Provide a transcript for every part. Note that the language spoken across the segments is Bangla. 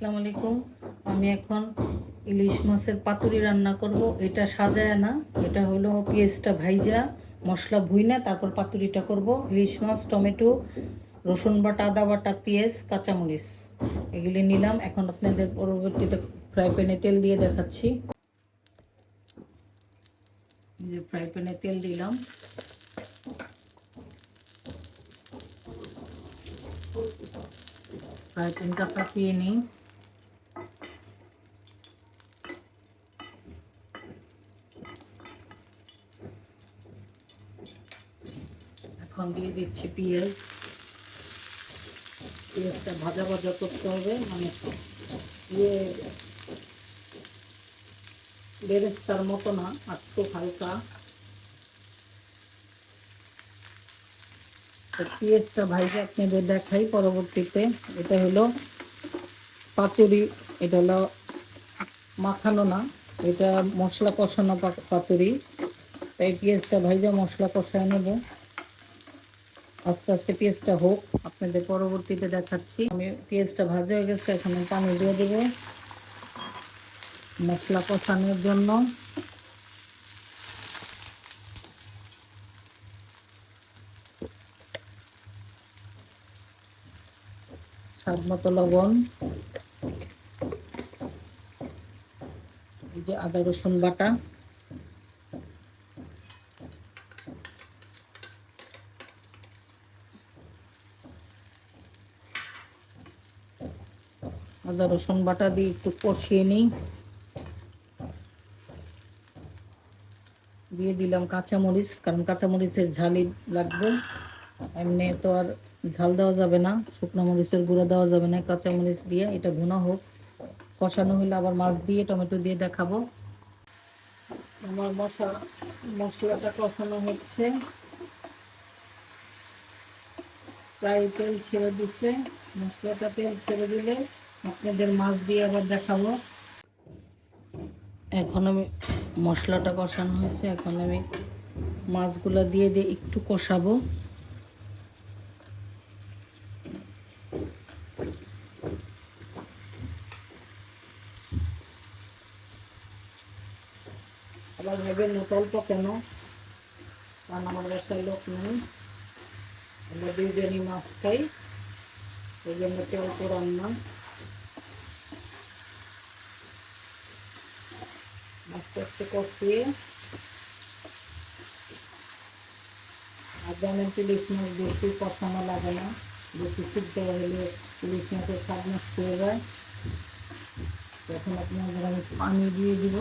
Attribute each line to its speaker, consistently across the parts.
Speaker 1: আসসালামু আলাইকুম। আমি এখন ইলিশ মাছের পাতুরি রান্না করব। এটা সাজায় না। এটা হলো পেঁয়াজটা ভাইজা, মশলা ভুইনা তারপর পাতুরিটা করব। ইলিশ মাছ, টমেটো, রসুন বাটা, আদা বাটা, পেঁয়াজ, কাঁচামরিচ এগুলি নিলাম। এখন আপনাদের পরবর্তীতে ফ্রাই প্যানে তেল দিয়ে দেখাচ্ছি। ফ্রাই প্যানে তেল দিলাম। ফ্রাই প্যানটা পাকিয়ে নিই। এখন দিয়ে দিচ্ছি পেঁয়াজ। পেঁয়াজটা ভাজা ভাজা করতে হবে মানে ইয়ে বেরেস্তার মতো না, একটু হালকা। পেঁয়াজটা ভাইজে আপনাদের দেখাই পরবর্তীতে। এটা হলো পাতুরি, এটা হলো মাখানো না, এটা মশলা কষানো পাতুরি। তাই পেঁয়াজটা ভাইজা মশলা কষায় নেব। আস্তে আস্তে পেঁয়াজটা হোক, আপনাদের পরবর্তীতে দেখাচ্ছি। আমি পেঁয়াজটা ভাজা হয়ে গেছে, এখন পানি দিয়ে দেবো মশলা কষানোর জন্য। স্বাদ মতো লবণ। এই যে আদা রসুন বাটা। আদা, রসুন বাটা দিয়ে একটু কষিয়ে নিই। দিয়ে দিলাম কাঁচামরিচ, কারণ কাঁচামরিচের ঝালই লাগবে। এমনি তো আর ঝাল দেওয়া যাবে না, শুকনো মরিচের গুঁড়ো দেওয়া যাবে না, কাঁচামরিচ দিয়ে এটা ভুনা হোক। কষানো হলে আবার মাছ দিয়ে, টমেটো দিয়ে দেখাবো। আমার মশলা, মশলাটা কষানো হচ্ছে। প্রায় তেল ছেড়ে দিচ্ছে। মশলাটা তেল ছেড়ে দিলে আপনাদের মাছ দিয়ে আবার দেখাবো। এখন আমি মশলাটা কষানো হয়েছে এখন আমি মাছগুলো দিয়ে দিয়ে একটু কষাবো। আবার ভেবেন না অল্প কেন? কারণ আমার বাসায় লোক নেই। আমরা দুইজনই মাছ খাই ওই জন্য একটু অল্প রান্না মাছটা একটু কষিয়ে আর যেমন ইলিশ মাছ বেশি কষানো লাগে না। বেশি সিদ্ধ হলে ইলিশ মাছের স্বাদ নষ্ট হয়ে যায়। তখন আপনাদের আমি পানি দিয়ে দিব।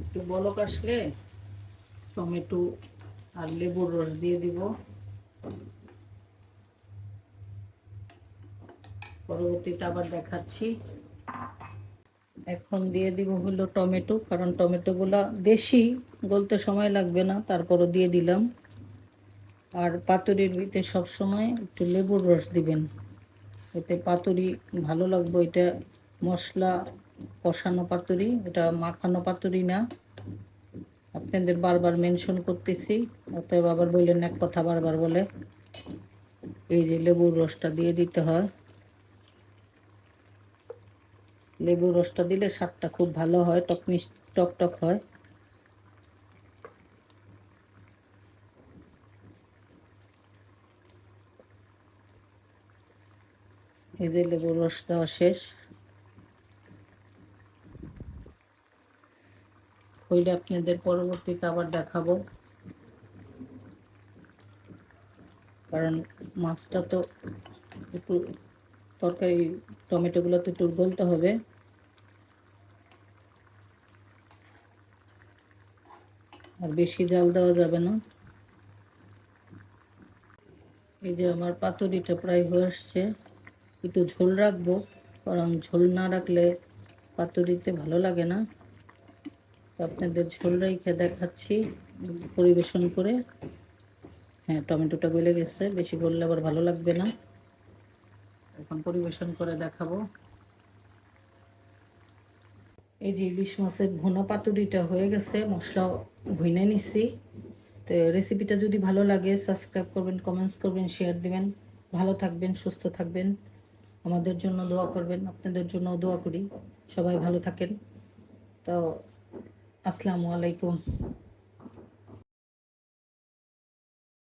Speaker 1: একটু বলক আসলে টমেটো আর লেবুর রস দিয়ে দিব। পরবর্তীতে আবার দেখাচ্ছি। এখন দিয়ে দিব হলো টমেটো, কারণ টমেটোগুলা দেশি গলতে সময় লাগবে না, তারপরও দিয়ে দিলাম। আর পাতুরির ভিতরে সবসময় একটু লেবুর রস দিবেন। এতে পাতুরি ভালো লাগবে, এটা মশলা কষানো পাতুরি, এটা মাখানো পাতুরি না। আপনাদের বারবার মেনশন করতেছি, অতএব আবার বললেন এক কথা বারবার বলে। এই যে লেবুর রসটা দিয়ে দিতে হয়। লেবুর রসটা দিলে স্বাদটা খুব ভালো হয়, টক মিষ্টি টক টক হয়। যে লেবুর রস দেওয়া শেষ। হইলে আপনাদের পরবর্তীতে আবার দেখাবো। কারণ মাছটা তো একটু তরকারি, টমেটোগুলো তো একটু গলতে হবে। আর বেশি জাল দেওয়া যাবে না। এই যে আমার পাতুরিটা প্রায় হয়ে আসছে। একটু ঝোল রাখব, কারণ ঝোল না রাখলে পাতুরিতে ভালো লাগে না। আপনাদের ঝোল রেখে দেখাচ্ছি, পরিবেশন করে। হ্যাঁ টমেটোটা গলে গেছে, বেশি বললে আবার ভালো লাগবে না। এখন পরিবেশন করে দেখাবো। এই যে ইলিশ মাছের ভুনা পাতুরিটা হয়ে গেছে মশলা ভুনে নিছি। তো রেসিপিটা যদি ভালো লাগে সাবস্ক্রাইব করবেন কমেন্টস করবেন শেয়ার দিবেন। ভালো থাকবেন, সুস্থ থাকবেন। আমাদের জন্য দোয়া করবেন, আপনাদের জন্য দোয়া করি। সবাই ভালো থাকেন। তো আসসালামু আলাইকুম।